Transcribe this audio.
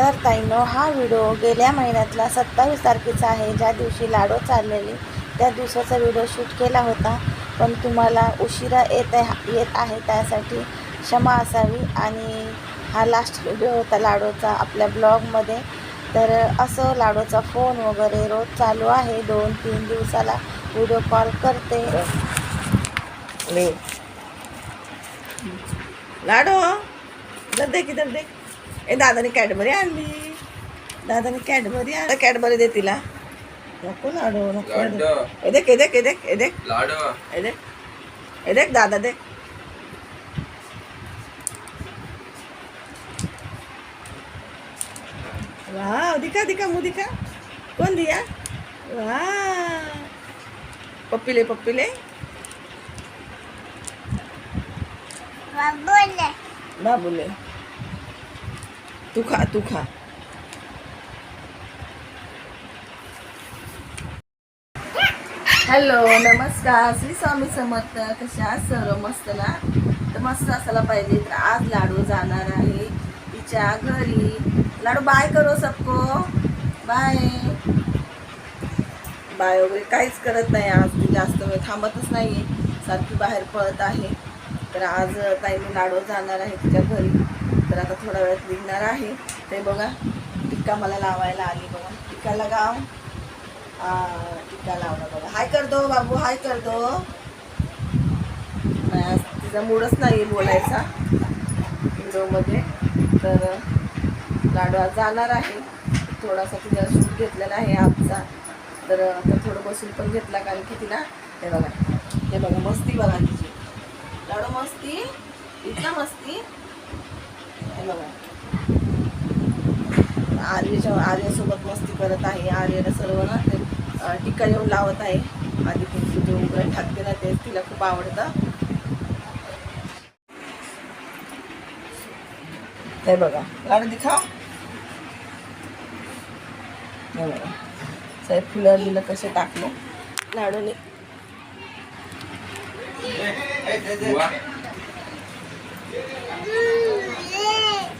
तर ताईनो हा व्हिडिओ गेल्या महिन्यातला सत्तावीस तारखेचा आहे. ज्या दिवशी लाडो चाललेली त्या दिवसाचा व्हिडिओ शूट केला होता. पण तुम्हाला उशिरा येत आहे येत आहे त्यासाठी क्षमा असावी. आणि हा लास्ट व्हिडिओ होता लाडोचा आपल्या ब्लॉगमध्ये. तर असं लाडोचा फोन वगैरे रोज चालू आहे. दोन तीन दिवसाला व्हिडिओ कॉल करते. ले लाडो इधर की इधर देख. ए दादाने कॅडबरी आणली. दादाने कॅडबरी आण कॅडबरी दे तिला. नको लाडो नको. ए देख ए देख ए देख ए देख. लाडो. ए देख. ए देख दादा देख वाह दिखा दिखा मुँह दिखा. कौन दिया? वाह पप्पी ले पप्पी ले बाबू ले तू खा तू खा. हॅलो नमस्कार. श्री स्वामी समर्थ कशा आहात सर्व? मस्त ना तर मस्त असायला पाहिजे. तर आज लाडू जाणार आहे. तिच्या घरी. लाडू बाय करो सबको. बाय. बाय वगैरे काहीच करत नाही आज. ती जास्त वेळ थांबतच नाही सारखी बाहेर पळत आहे. तर आज ताईने लाडू जाणार आहे तिच्या घरी. तर आता थोड्या वेळात निघणार आहे. ते बघा टिक्का मला लावायला आली बघा. टिक्का लगाव. टिक्का लावला बघा. हाय कर दो बाबू हाय कर दो. तिचा मूडच नाही बोलायचा. व्हिडिओमध्ये. तर लाडू आज जाणार आहे. थोडासा तिचा शूट घेतलेला आहे आजचा. तर आता थोडं बसून पण घेतला कारण की तिला हे बघा. हे बघा मस्ती बघा तिची. लाडू मस्ती? इतका मस्ती? हे बघा आर्यच्या आर्यासोबत मस्ती करत आहे. आर्याला सर्व ना ते अं, टिक्का येऊन लावत आहे. आधी कुंकू जे उघड टाकते ना ते तिला खूप आवडतं. हे बघा. लाडू दिखा. हे बघा. साहेब फुलं कसे टाकले? लाडूने.